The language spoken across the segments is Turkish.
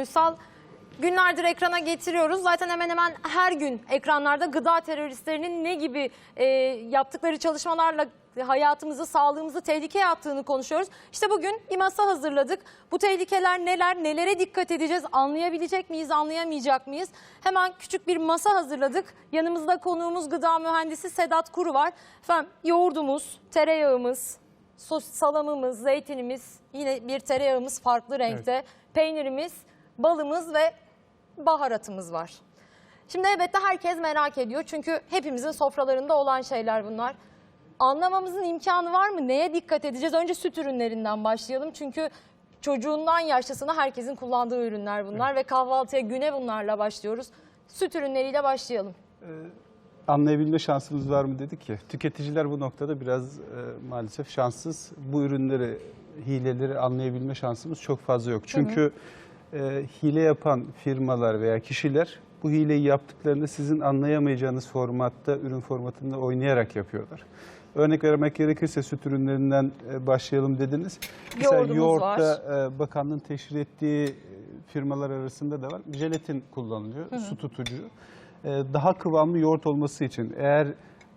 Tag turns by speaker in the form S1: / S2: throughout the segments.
S1: Uysal. Günlerdir ekrana getiriyoruz. Zaten hemen hemen her gün ekranlarda gıda teröristlerinin ne gibi e, yaptıkları çalışmalarla hayatımızı, sağlığımızı tehlikeye attığını konuşuyoruz. İşte bugün bir masa hazırladık. Bu tehlikeler neler, nelere dikkat edeceğiz, anlayabilecek miyiz, anlayamayacak mıyız? Hemen küçük bir masa hazırladık. Yanımızda konuğumuz gıda mühendisi Sedat Kuru var. Efendim yoğurdumuz, tereyağımız, sos, salamımız, zeytinimiz, yine bir tereyağımız farklı renkte, peynirimiz, balımız ve baharatımız var. Şimdi elbette herkes merak ediyor çünkü hepimizin sofralarında olan şeyler bunlar. Anlamamızın imkanı var mı? Neye dikkat edeceğiz? Önce süt ürünlerinden başlayalım çünkü çocuğundan yaşlısına herkesin kullandığı ürünler bunlar ve kahvaltıya güne bunlarla başlıyoruz. Süt ürünleriyle başlayalım.
S2: Anlayabilme şansımız var mı dedik ki tüketiciler bu noktada biraz e, maalesef şanssız. Bu ürünleri, hileleri anlayabilme şansımız çok fazla yok. Çünkü e, hile yapan firmalar veya kişiler bu hileyi yaptıklarında sizin anlayamayacağınız formatta, ürün formatında oynayarak yapıyorlar. Örnek vermek gerekirse süt ürünlerinden e, başlayalım dediniz.
S1: Yoğurdumuz
S2: yoğurtta e, bakanlığın teşhir ettiği e, firmalar arasında da var. Jelatin kullanılıyor, su tutucu. Daha kıvamlı yoğurt olması için eğer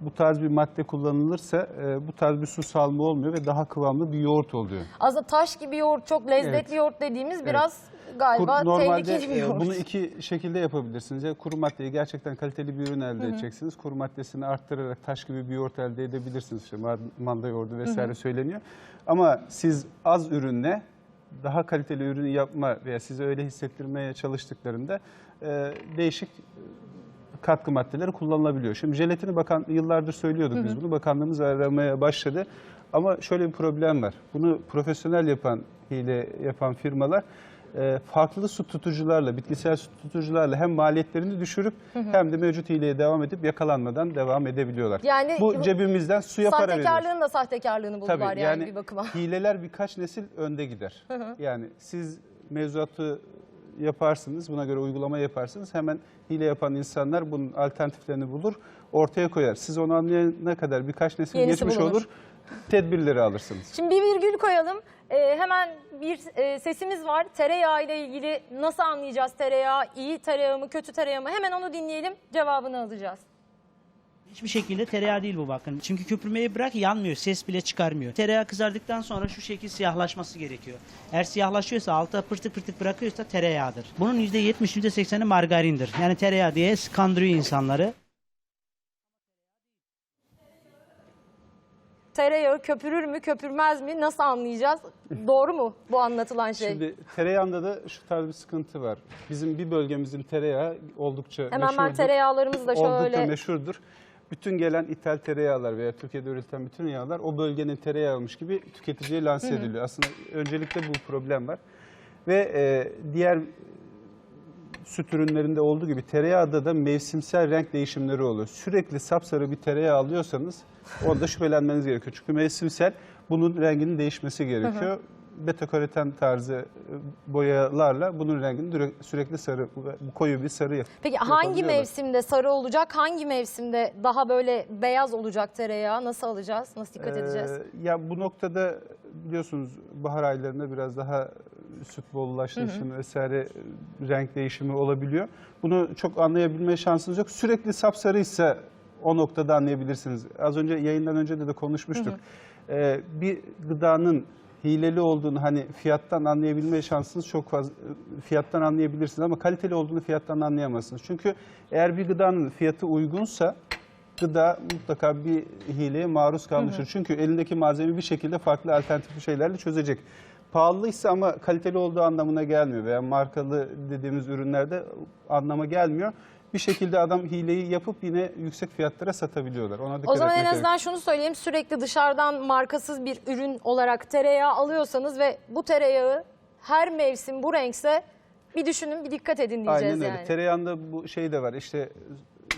S2: bu tarz bir madde kullanılırsa e, bu tarz bir su salma olmuyor ve daha kıvamlı bir yoğurt oluyor.
S1: Aslında taş gibi yoğurt, çok lezzetli
S2: Evet.
S1: yoğurt dediğimiz biraz galiba
S2: Kur- Normalde
S1: tehlikeli bir
S2: e, bunu iki şekilde yapabilirsiniz. Ya kuru maddeyi gerçekten kaliteli bir ürün elde edeceksiniz. Kuru maddesini arttırarak taş gibi bir yoğurt elde edebilirsiniz. İşte ma- manda yoğurdu vesaire söyleniyor. Ama siz az ürünle daha kaliteli ürünü yapma veya size öyle hissettirmeye çalıştıklarında e, değişik katkı maddeleri kullanılabiliyor. Şimdi jelatini bakan yıllardır söylüyorduk biz bunu. Bakanlığımız aramaya başladı. Ama şöyle bir problem var. Bunu profesyonel yapan, hile yapan firmalar farklı su tutucularla, bitkisel su tutucularla hem maliyetlerini düşürüp hem de mevcut hileye devam edip yakalanmadan devam edebiliyorlar.
S1: Yani bu
S2: cebimizden suya para veriyoruz.
S1: Sahtekarlığın da sahtekarlığını buldular
S2: Tabii
S1: yani, bir bakıma.
S2: hileler birkaç nesil önde gider. Yani siz mevzuatı yaparsınız, buna göre uygulama yaparsınız. Hemen hile yapan insanlar bunun alternatiflerini bulur, ortaya koyar. Siz onu anlayana kadar birkaç nesil
S1: Yenisi
S2: geçmiş
S1: bulunur.
S2: olur, tedbirleri alırsınız.
S1: Şimdi bir virgül koyalım. Ee, hemen bir e, sesimiz var. Tereyağı ile ilgili nasıl anlayacağız tereyağı? iyi tereyağı mı, kötü tereyağı mı? Hemen onu dinleyelim, cevabını alacağız.
S3: Hiçbir şekilde tereyağı değil bu bakın. Çünkü köpürmeyi bırak yanmıyor, ses bile çıkarmıyor. Tereyağı kızardıktan sonra şu şekil siyahlaşması gerekiyor. Eğer siyahlaşıyorsa, altta pırtık pırtık bırakıyorsa tereyağıdır. Bunun %70, %80'i margarindir. Yani tereyağı diye kandırıyor insanları.
S1: Tereyağı köpürür mü, köpürmez mi? Nasıl anlayacağız? Doğru mu bu anlatılan şey?
S2: Şimdi tereyağında da şu tarz bir sıkıntı var. Bizim bir bölgemizin tereyağı oldukça
S1: Hemen ben
S2: meşhurdur.
S1: tereyağlarımızı da
S2: Oldukça
S1: şöyle...
S2: meşhurdur. Bütün gelen ithal tereyağlar veya Türkiye'de üretilen bütün yağlar o bölgenin tereyağıymış gibi tüketiciye lanse ediliyor. Aslında öncelikle bu problem var. Ve e, diğer süt ürünlerinde olduğu gibi tereyağda da mevsimsel renk değişimleri oluyor. Sürekli sapsarı bir tereyağı alıyorsanız onda şüphelenmeniz gerekiyor. Çünkü mevsimsel bunun renginin değişmesi gerekiyor. Beta karoten tarzı e, boyalarla bunun rengini sürekli sarı, koyu bir sarı yap-
S1: Peki hangi
S2: yapabiliyorlar.
S1: mevsimde sarı olacak, hangi mevsimde daha böyle beyaz olacak tereyağı? Nasıl alacağız, nasıl dikkat edeceğiz?
S2: Ee, ya bu noktada biliyorsunuz bahar aylarında biraz daha süt bollaşması vesaire e, renk değişimi olabiliyor. Bunu çok anlayabilme şansınız yok. Sürekli sapsarıysa o noktada anlayabilirsiniz. Az önce yayından önce de de konuşmuştuk. Ee, bir gıdanın hileli olduğunu hani fiyattan anlayabilme şansınız çok fazla. Fiyattan anlayabilirsiniz ama kaliteli olduğunu fiyattan anlayamazsınız. Çünkü eğer bir gıdanın fiyatı uygunsa gıda mutlaka bir hileye maruz kalmıştır. Çünkü elindeki malzeme bir şekilde farklı alternatif şeylerle çözecek. Pahalıysa ama kaliteli olduğu anlamına gelmiyor veya markalı dediğimiz ürünlerde anlama gelmiyor. Bir şekilde adam hileyi yapıp yine yüksek fiyatlara satabiliyorlar. Ona dikkat
S1: O zaman en
S2: etmek
S1: azından şunu söyleyeyim. Sürekli dışarıdan markasız bir ürün olarak tereyağı alıyorsanız ve bu tereyağı her mevsim bu renkse bir düşünün, bir dikkat edin diyeceğiz
S2: Aynen öyle.
S1: yani.
S2: Tereyağında bu şey de var. İşte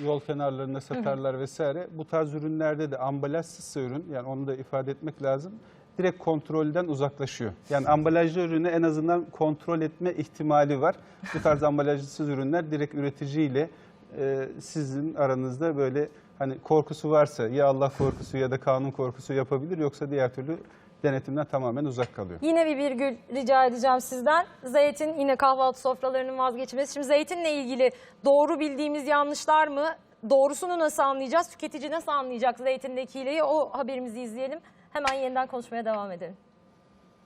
S2: yol kenarlarında satarlar vesaire. Bu tarz ürünlerde de ambalajsızsa ürün yani onu da ifade etmek lazım. Direkt kontrolden uzaklaşıyor. Yani ambalajlı ürünü en azından kontrol etme ihtimali var. Bu tarz ambalajsız ürünler direkt üreticiyle e, sizin aranızda böyle hani korkusu varsa ya Allah korkusu ya da kanun korkusu yapabilir yoksa diğer türlü denetimden tamamen uzak kalıyor.
S1: Yine bir virgül rica edeceğim sizden. Zeytin yine kahvaltı sofralarının vazgeçilmezi. Şimdi zeytinle ilgili doğru bildiğimiz yanlışlar mı? Doğrusunu nasıl anlayacağız? Tüketici nasıl anlayacak zeytindeki hileyi? O haberimizi izleyelim. Hemen yeniden konuşmaya devam edelim.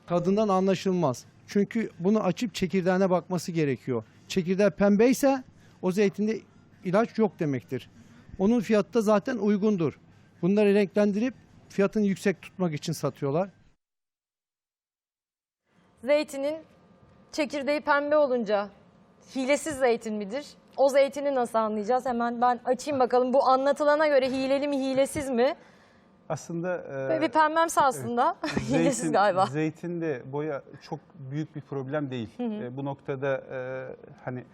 S4: tadından anlaşılmaz. Çünkü bunu açıp çekirdeğine bakması gerekiyor. Çekirdeği pembeyse o zeytinde ilaç yok demektir. Onun fiyatı da zaten uygundur. Bunları renklendirip fiyatını yüksek tutmak için satıyorlar.
S1: Zeytinin çekirdeği pembe olunca hilesiz zeytin midir? O zeytini nasıl anlayacağız? Hemen ben açayım bakalım. Bu anlatılana göre hileli mi hilesiz mi?
S2: Aslında e,
S1: bir pembemsi aslında. hilesiz
S2: zeytin,
S1: galiba.
S2: Zeytinde boya çok büyük bir problem değil. E, bu noktada e, hani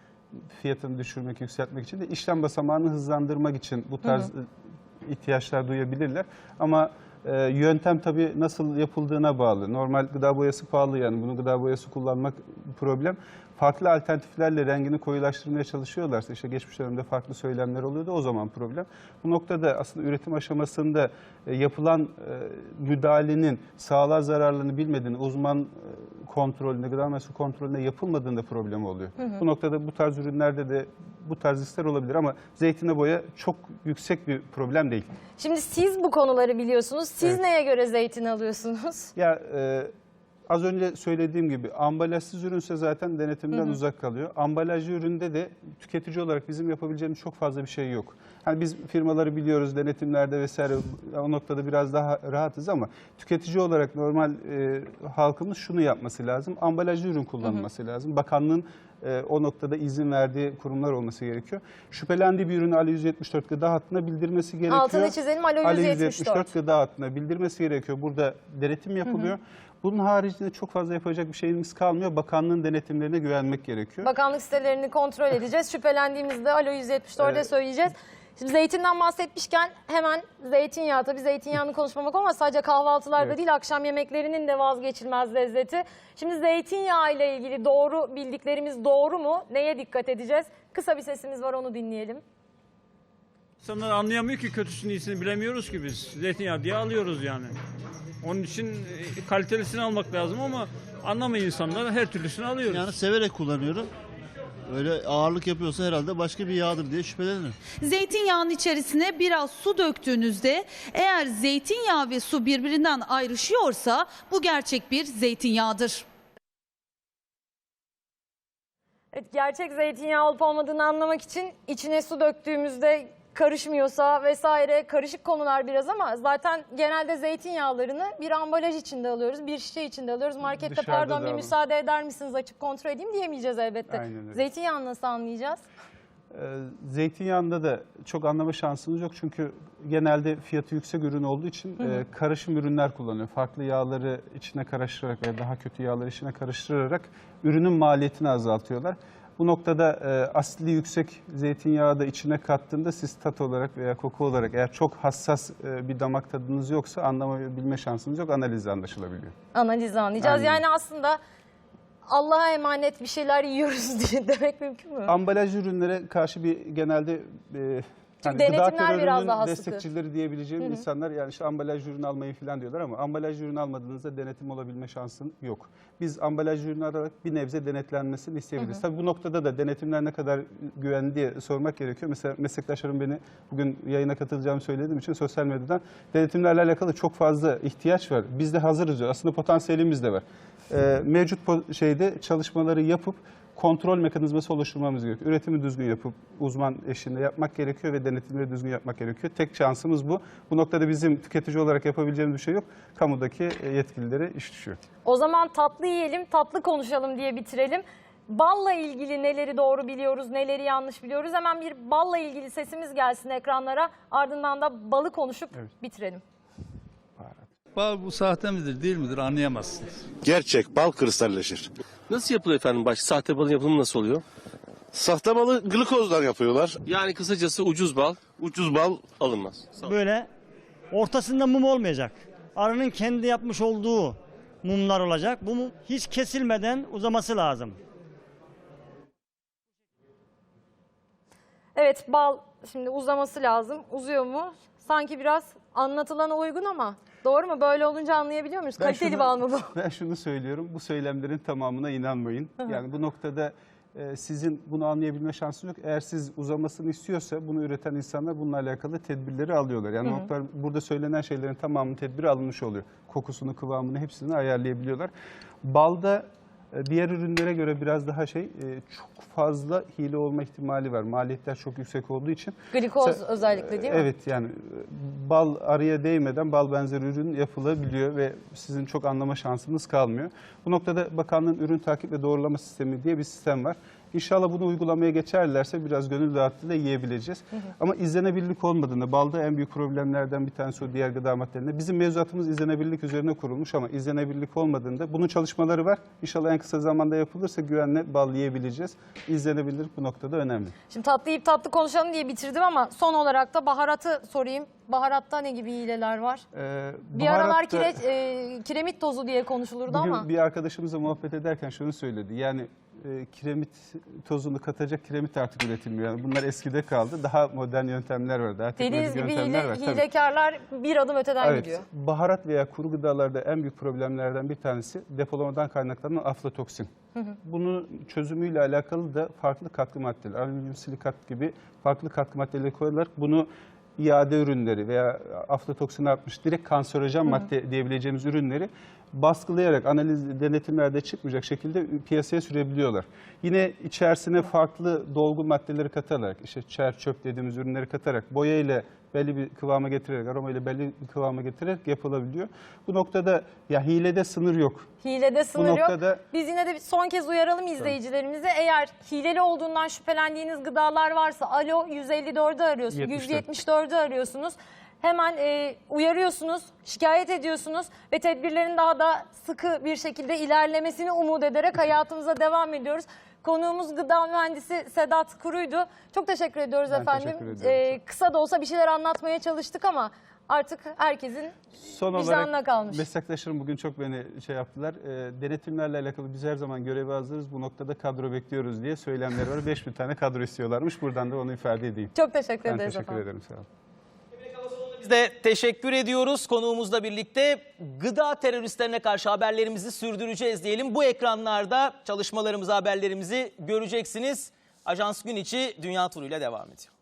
S2: fiyatını düşürmek, yükseltmek için de işlem basamağını hızlandırmak için bu tarz e, ihtiyaçlar duyabilirler. Ama e, yöntem tabii nasıl yapıldığına bağlı. Normal gıda boyası pahalı yani bunu gıda boyası kullanmak problem. Farklı alternatiflerle rengini koyulaştırmaya çalışıyorlarsa işte geçmiş dönemde farklı söylemler oluyordu o zaman problem. Bu noktada aslında üretim aşamasında e, yapılan e, müdahalenin sağlığa zararlarını bilmediğini uzman e, kontrolünde, gıda mühendisliği kontrolünde yapılmadığında problem oluyor. Bu noktada bu tarz ürünlerde de bu tarz riskler olabilir ama zeytine boya çok yüksek bir problem değil.
S1: Şimdi siz bu konuları biliyorsunuz. Siz
S2: Evet.
S1: neye göre zeytin alıyorsunuz?
S2: Ya e, az önce söylediğim gibi ambalajsız ürünse zaten denetimden uzak kalıyor. Ambalajlı üründe de tüketici olarak bizim yapabileceğimiz çok fazla bir şey yok. Hani biz firmaları biliyoruz denetimlerde vesaire o noktada biraz daha rahatız ama tüketici olarak normal e, halkımız şunu yapması lazım. Ambalajlı ürün kullanması lazım. Bakanlığın e, o noktada izin verdiği kurumlar olması gerekiyor. Şüphelendiği bir ürünü Ali 174 gıda hattına bildirmesi gerekiyor.
S1: Altını çizelim
S2: Ali
S1: 174.
S2: 174 gıda hattına bildirmesi gerekiyor. Burada denetim yapılıyor. Bunun haricinde çok fazla yapacak bir şeyimiz kalmıyor. Bakanlığın denetimlerine güvenmek gerekiyor.
S1: Bakanlık sitelerini kontrol edeceğiz. Şüphelendiğimizde Alo 174'e
S2: Evet.
S1: söyleyeceğiz. Şimdi zeytinden bahsetmişken hemen zeytinyağı tabii zeytinyağını konuşmamak ama sadece kahvaltılarda
S2: Evet.
S1: değil akşam yemeklerinin de vazgeçilmez lezzeti. Şimdi zeytinyağı ile ilgili doğru bildiklerimiz doğru mu? Neye dikkat edeceğiz? Kısa bir sesimiz var onu dinleyelim.
S5: İnsanlar anlayamıyor ki kötüsünü iyisini bilemiyoruz ki biz. Zeytinyağı diye alıyoruz yani. Onun için e, kalitelisini almak lazım ama anlamayan insanlar her türlüsünü alıyoruz.
S6: Yani severek kullanıyorum. Öyle ağırlık yapıyorsa herhalde başka bir yağdır diye şüphelenirim.
S7: Zeytinyağının içerisine biraz su döktüğünüzde eğer zeytinyağı ve su birbirinden ayrışıyorsa bu gerçek bir zeytinyağıdır.
S1: Evet, gerçek zeytinyağı olup olmadığını anlamak için içine su döktüğümüzde karışmıyorsa vesaire karışık konular biraz ama zaten genelde zeytinyağlarını bir ambalaj içinde alıyoruz, bir şişe içinde alıyoruz. Markette
S2: Dışarıda
S1: pardon bir
S2: alın.
S1: müsaade eder misiniz açıp kontrol edeyim diyemeyeceğiz elbette.
S2: Aynen öyle.
S1: Zeytinyağını nasıl anlayacağız?
S2: Ee, Zeytinyağında da çok anlama şansınız yok çünkü genelde fiyatı yüksek ürün olduğu için e, karışım ürünler kullanıyor. Farklı yağları içine karıştırarak veya daha kötü yağları içine karıştırarak ürünün maliyetini azaltıyorlar. Bu noktada e, asitli yüksek zeytinyağı da içine kattığında siz tat olarak veya koku olarak eğer çok hassas e, bir damak tadınız yoksa anlamayabilme şansınız yok. Analizle anlaşılabiliyor.
S1: Analizle anlayacağız.
S2: Aynen.
S1: Yani aslında Allah'a emanet bir şeyler yiyoruz diye demek mümkün mü?
S2: Ambalaj ürünlere karşı bir genelde e, hani
S1: denetimler
S2: gıda terörünün
S1: biraz daha sıkı.
S2: destekçileri diyebileceğim insanlar yani işte ambalaj ürün almayı falan diyorlar ama ambalaj ürün almadığınızda denetim olabilme şansın yok. Biz ambalaj ürünü alarak bir nebze denetlenmesini isteyebiliriz. Tabii bu noktada da denetimler ne kadar güvenli diye sormak gerekiyor. Mesela meslektaşlarım beni bugün yayına katılacağımı söylediğim için sosyal medyadan denetimlerle alakalı çok fazla ihtiyaç var. Biz de hazırız diyor. Aslında potansiyelimiz de var. Ee, mevcut şeyde çalışmaları yapıp kontrol mekanizması oluşturmamız gerekiyor. Üretimi düzgün yapıp uzman eşliğinde yapmak gerekiyor ve denetimleri düzgün yapmak gerekiyor. Tek şansımız bu. Bu noktada bizim tüketici olarak yapabileceğimiz bir şey yok. Kamudaki e, yetkililere iş düşüyor.
S1: O zaman tatlı yiyelim, tatlı konuşalım diye bitirelim. Balla ilgili neleri doğru biliyoruz, neleri yanlış biliyoruz. Hemen bir balla ilgili sesimiz gelsin ekranlara. Ardından da balı konuşup
S2: Evet.
S1: bitirelim.
S8: Bal bu sahte midir değil midir anlayamazsınız.
S9: Gerçek bal kristalleşir.
S10: Nasıl yapılıyor efendim baş? Sahte balın yapımı nasıl oluyor?
S9: Sahte balı glikozdan yapıyorlar.
S10: Yani kısacası ucuz bal
S9: Ucuz bal
S10: alınmaz. Sağ.
S11: Böyle ortasında mum olmayacak. Arının kendi yapmış olduğu mumlar olacak. Bu mum hiç kesilmeden uzaması lazım.
S1: Evet bal şimdi uzaması lazım. Uzuyor mu? Sanki biraz anlatılana uygun ama Doğru mu? Böyle olunca anlayabiliyor muyuz?
S2: Ben
S1: Kaliteli
S2: şunu-
S1: bal mı bu?
S2: Ben şunu söylüyorum, bu söylemlerin tamamına inanmayın. Yani bu noktada e, sizin bunu anlayabilme şansınız yok. Eğer siz uzamasını istiyorsa bunu üreten insanlar bununla alakalı tedbirleri alıyorlar. Yani noktalar, burada söylenen şeylerin tamamının tedbiri alınmış oluyor. Kokusunu, kıvamını hepsini ayarlayabiliyorlar. Balda diğer ürünlere göre biraz daha şey e, çok fazla hile olma ihtimali var. Maliyetler çok yüksek olduğu için.
S1: Glikoz
S2: Sen-
S1: özellikle değil mi?
S2: Evet yani e, bal araya değmeden bal benzeri ürün yapılabiliyor ve sizin çok anlama şansınız kalmıyor. Bu noktada bakanlığın ürün takip ve doğrulama sistemi diye bir sistem var. İnşallah bunu uygulamaya geçerlerse biraz gönül rahatlığıyla yiyebileceğiz. Ama izlenebilirlik olmadığında balda en büyük problemlerden bir tanesi o diğer gıda maddelerinde. Bizim mevzuatımız izlenebilirlik üzerine kurulmuş ama izlenebilirlik olmadığında bunun çalışmaları var. İnşallah en kısa zamanda yapılırsa güvenle bal yiyebileceğiz. İzlenebilirlik bu noktada önemli.
S1: Şimdi tatlı yiyip tatlı konuşalım diye bitirdim ama son olarak da baharatı sorayım. Baharatta ne gibi hileler var?
S2: Ee,
S1: Bir aralar
S2: baharat da-
S1: kire, e, kiremit tozu diye konuşulurdu ama.
S2: bir arkadaşımızla muhabbet ederken şunu söyledi. Yani e, kiremit tozunu katacak kiremit artık üretilmiyor. Yani bunlar eskide kaldı. Daha modern yöntemler var. Daha
S1: Dediğiniz gibi
S2: yöntemler
S1: hile,
S2: var. Tabii.
S1: hilekarlar bir adım öteden
S2: Evet,
S1: gidiyor.
S2: baharat veya kuru gıdalarda en büyük problemlerden bir tanesi depolamadan kaynaklanan aflatoksin. Bunun çözümüyle alakalı da farklı katkı maddeleri, alüminyum silikat gibi farklı katkı maddeleri koyuyorlar. Bunu iade ürünleri veya aflatoksin artmış direkt kanserojen madde diyebileceğimiz ürünleri baskılayarak analiz denetimlerde çıkmayacak şekilde piyasaya sürebiliyorlar. Yine içerisine farklı dolgu maddeleri katarak, işte çer çöp dediğimiz ürünleri katarak, boya ile belli bir kıvama getirerek, aroma ile belli bir kıvama getirerek yapılabiliyor. Bu noktada ya hilede sınır yok.
S1: Hilede sınır yok.
S2: noktada-
S1: Biz yine de son kez uyaralım izleyicilerimize. Eğer hileli olduğundan şüphelendiğiniz gıdalar varsa alo 154'ü arıyorsunuz,
S2: 74.
S1: 174'ü arıyorsunuz. Hemen e, uyarıyorsunuz, şikayet ediyorsunuz ve tedbirlerin daha da sıkı bir şekilde ilerlemesini umut ederek hayatımıza devam ediyoruz. Konuğumuz gıda mühendisi Sedat Kuru'ydu. Çok teşekkür ediyoruz
S2: Ben
S1: efendim.
S2: teşekkür ediyorum.
S1: E, kısa da olsa bir şeyler anlatmaya çalıştık ama artık herkesin
S2: Son
S1: Vicdanına kalmış.
S2: meslektaşlarım bugün çok beni şey yaptılar. E, denetimlerle alakalı biz her zaman göreve hazırız. Bu noktada kadro bekliyoruz diye söylemleri var. 5000 tane kadro istiyorlarmış. Buradan da onu ifade edeyim.
S1: çok teşekkür
S2: Ben
S1: ederiz
S2: teşekkür
S1: efendim.
S2: ederim. Sağ olun.
S12: Biz de teşekkür ediyoruz. Konuğumuzla birlikte gıda teröristlerine karşı haberlerimizi sürdüreceğiz diyelim. Bu ekranlarda çalışmalarımızı, haberlerimizi göreceksiniz. Ajans gün içi dünya turuyla devam ediyor.